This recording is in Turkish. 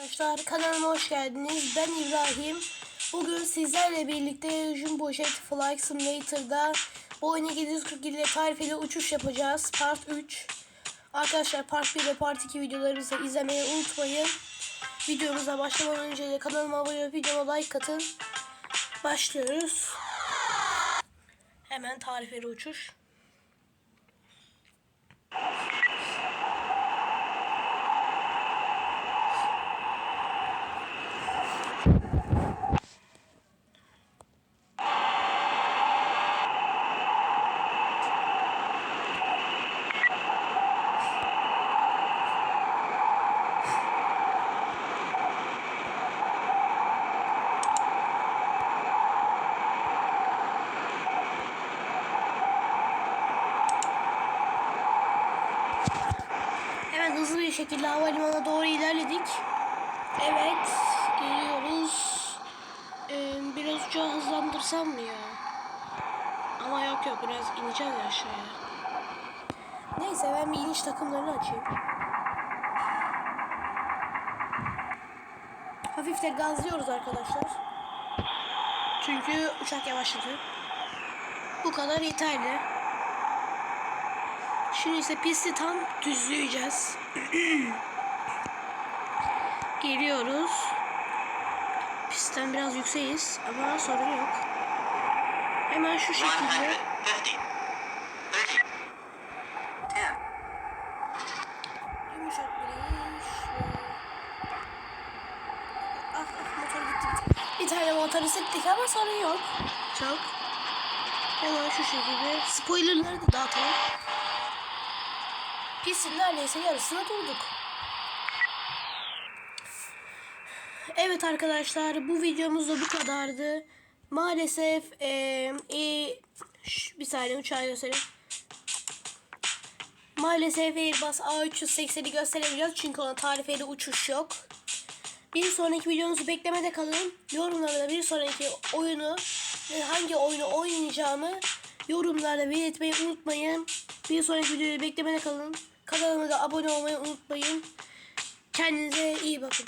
Arkadaşlar kanalıma hoş geldiniz. Ben İbrahim. Bugün sizlerle birlikte Jumbo Jet Flight Simulator'da Boeing 747 ile tarifeli uçuş yapacağız. Part 3. Arkadaşlar Part 1 ve Part 2 videolarımızı izlemeyi unutmayın. Videomuza başlamadan önce de kanalıma abone olup videoma like atın. Başlıyoruz. Hemen tarifeli uçuş. Hemen hızlı bir şekilde havalimanına doğru ilerledik. Evet, geliyoruz. Ee, biraz uçağı hızlandırsam mı ya? Ama yok yok, biraz ineceğiz ya aşağıya. Neyse ben bir iniş takımlarını açayım. Hafif de gazlıyoruz arkadaşlar. Çünkü uçak yavaşladı. Bu kadar yeterli. Şimdi ise pisti tam düzleyeceğiz. Geliyoruz. Pistten biraz yükseğiz ama sorun yok. Hemen şu şekilde 150, 30, yumuşak iş. Ah ah motor gitti bir ama sorun yok. Çok. Hemen şu şekilde spoilerları da dağıtalım. Pistin neredeyse yarısına durduk. Evet arkadaşlar bu videomuz da bu kadardı. Maalesef eee e, şş, bir saniye uçağı göstereyim. Maalesef Airbus A380'i gösteremiyoruz çünkü ona tarifeli uçuş yok. Bir sonraki videomuzu beklemede kalın. Yorumlarda bir sonraki oyunu ve hangi oyunu oynayacağımı yorumlarda belirtmeyi unutmayın. Bir sonraki videoyu beklemede kalın. Kanalıma da abone olmayı unutmayın. Kendinize iyi bakın.